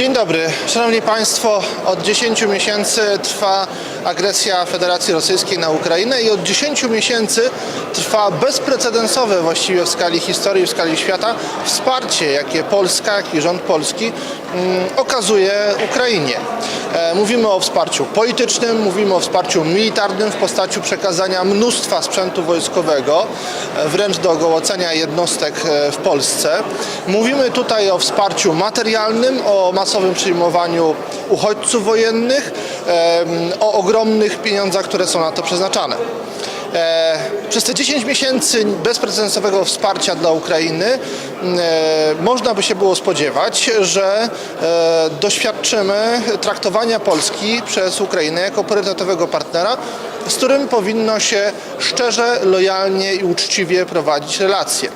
Dzień dobry. Szanowni Państwo, od 10 miesięcy trwa agresja Federacji Rosyjskiej na Ukrainę i od 10 miesięcy trwa bezprecedensowe właściwie w skali historii, w skali świata wsparcie, jakie Polska, rząd polski mm, okazuje Ukrainie. E, Mówimy o wsparciu politycznym, mówimy o wsparciu militarnym w postaci przekazania mnóstwa sprzętu wojskowego, e, wręcz do ogołocenia jednostek e, w Polsce. Mówimy tutaj o wsparciu materialnym, o masowym przyjmowaniu uchodźców wojennych, o ogromnych pieniądzach, które są na to przeznaczane. E, Przez te 10 miesięcy bezprecedensowego wsparcia dla Ukrainy e, można by się było spodziewać, że e, doświadczymy traktowania Polski przez Ukrainę jako priorytetowego partnera, z którym powinno się szczerze, lojalnie i uczciwie prowadzić relacje.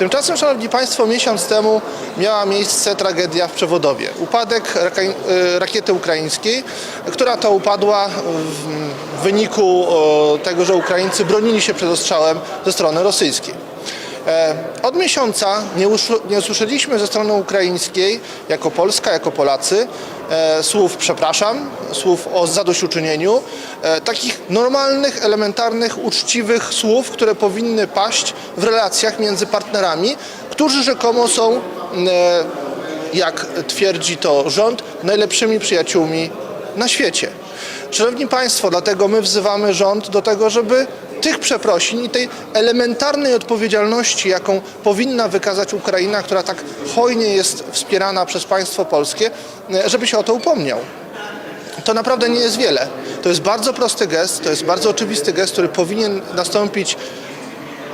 Tymczasem, Szanowni Państwo, miesiąc temu miała miejsce tragedia w Przewodowie. Upadek y, rakiety ukraińskiej, która to upadła w wyniku tego, że Ukraińcy bronili się przed ostrzałem ze strony rosyjskiej. E, Od miesiąca nie, usłyszeliśmy ze strony ukraińskiej, jako Polska, jako Polacy, słów przepraszam, słów o zadośćuczynieniu, e, takich normalnych, elementarnych, uczciwych słów, które powinny paść w relacjach między partnerami, którzy rzekomo są, e, jak twierdzi to rząd, najlepszymi przyjaciółmi na świecie. Szanowni Państwo, dlatego my wzywamy rząd do tego, żeby tych przeprosin i tej elementarnej odpowiedzialności, jaką powinna wykazać Ukraina, która tak hojnie jest wspierana przez państwo polskie, e, żeby się o to upomniał. To naprawdę nie jest wiele. To jest bardzo prosty gest, to jest bardzo oczywisty gest, który powinien nastąpić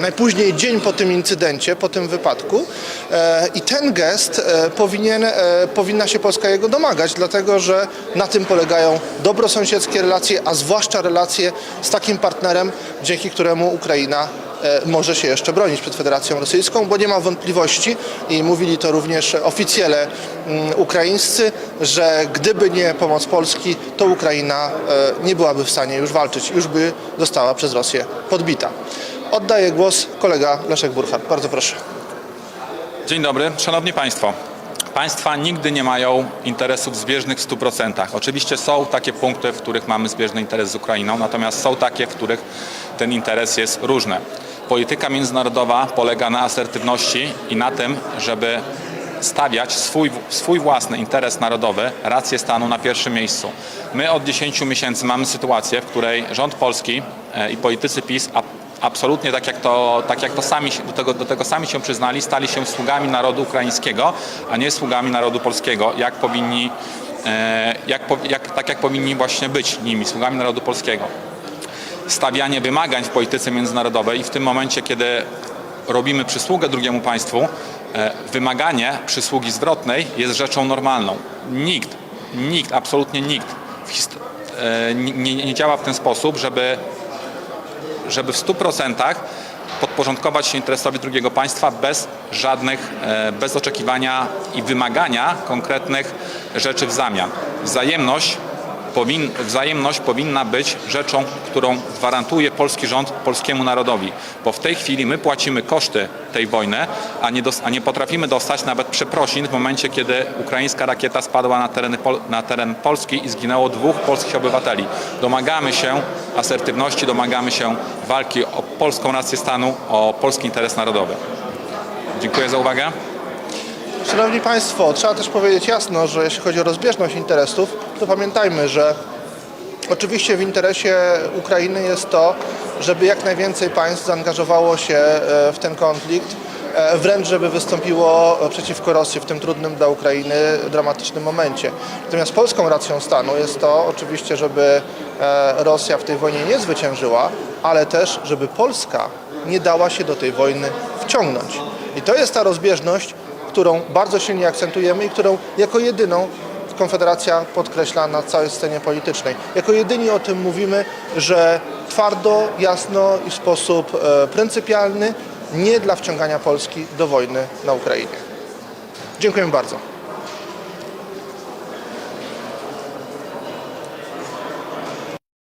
najpóźniej dzień po tym incydencie, po tym wypadku. E, I ten gest e, powinien, e, powinna się Polska jego domagać, dlatego że na tym polegają dobrosąsiedzkie relacje, a zwłaszcza relacje z takim partnerem, dzięki któremu Ukraina może się jeszcze bronić przed Federacją Rosyjską, bo nie ma wątpliwości i mówili to również oficjele mm, ukraińscy, że gdyby nie pomoc Polski, to Ukraina nie byłaby w stanie już walczyć, już by została przez Rosję podbita. Oddaję głos kolega Leszek Burchardt. Bardzo proszę. Dzień dobry, Szanowni Państwo. Państwa nigdy nie mają interesów zbieżnych w 100%. Oczywiście są takie punkty, w których mamy zbieżny interes z Ukrainą, natomiast są takie, w których ten interes jest różny. Polityka międzynarodowa polega na asertywności i na tym, żeby stawiać swój, swój własny interes narodowy, rację stanu na pierwszym miejscu. My od 10 miesięcy mamy sytuację, w której rząd polski e, i politycy PiS absolutnie tak jak to, tak jak to sami, do, tego, do tego sami się przyznali, stali się sługami narodu ukraińskiego, a nie sługami narodu polskiego, jak powinni, e, jak, jak, tak jak powinni właśnie być nimi, sługami narodu polskiego. Stawianie wymagań w polityce międzynarodowej i w tym momencie, kiedy robimy przysługę drugiemu państwu, e, wymaganie przysługi zwrotnej jest rzeczą normalną. Nikt, nikt, absolutnie nikt e, nie, nie, nie działa w ten sposób, żeby żeby w 100% podporządkować się interesowi drugiego państwa bez żadnych, e, bez oczekiwania i wymagania konkretnych rzeczy w zamian. Wzajemność, powin, wzajemność powinna być rzeczą, którą gwarantuje polski rząd polskiemu narodowi, bo w tej chwili my płacimy koszty tej wojny, a nie, dos, a nie potrafimy dostać nawet przeprosin w momencie, kiedy ukraińska rakieta spadła na, tereny, Pol- na teren Polski i zginęło dwóch polskich obywateli. Domagamy się asertywności, domagamy się walki o polską rację stanu, o polski interes narodowy. Dziękuję za uwagę. Szanowni Państwo, trzeba też powiedzieć jasno, że jeśli chodzi o rozbieżność interesów, to pamiętajmy, że oczywiście w interesie Ukrainy jest to, żeby jak najwięcej państw zaangażowało się e, w ten konflikt, e, wręcz żeby wystąpiło przeciwko Rosji w tym trudnym dla Ukrainy dramatycznym momencie. Natomiast polską racją stanu jest to oczywiście, żeby e, Rosja w tej wojnie nie zwyciężyła, ale też, żeby Polska nie dała się do tej wojny wciągnąć. I to jest ta rozbieżność, którą bardzo silnie akcentujemy i którą jako jedyną Konfederacja podkreśla na całej scenie politycznej. Jako jedyni o tym mówimy, że twardo, jasno i w sposób e, pryncypialny nie dla wciągania Polski do wojny na Ukrainie. Dziękuję bardzo.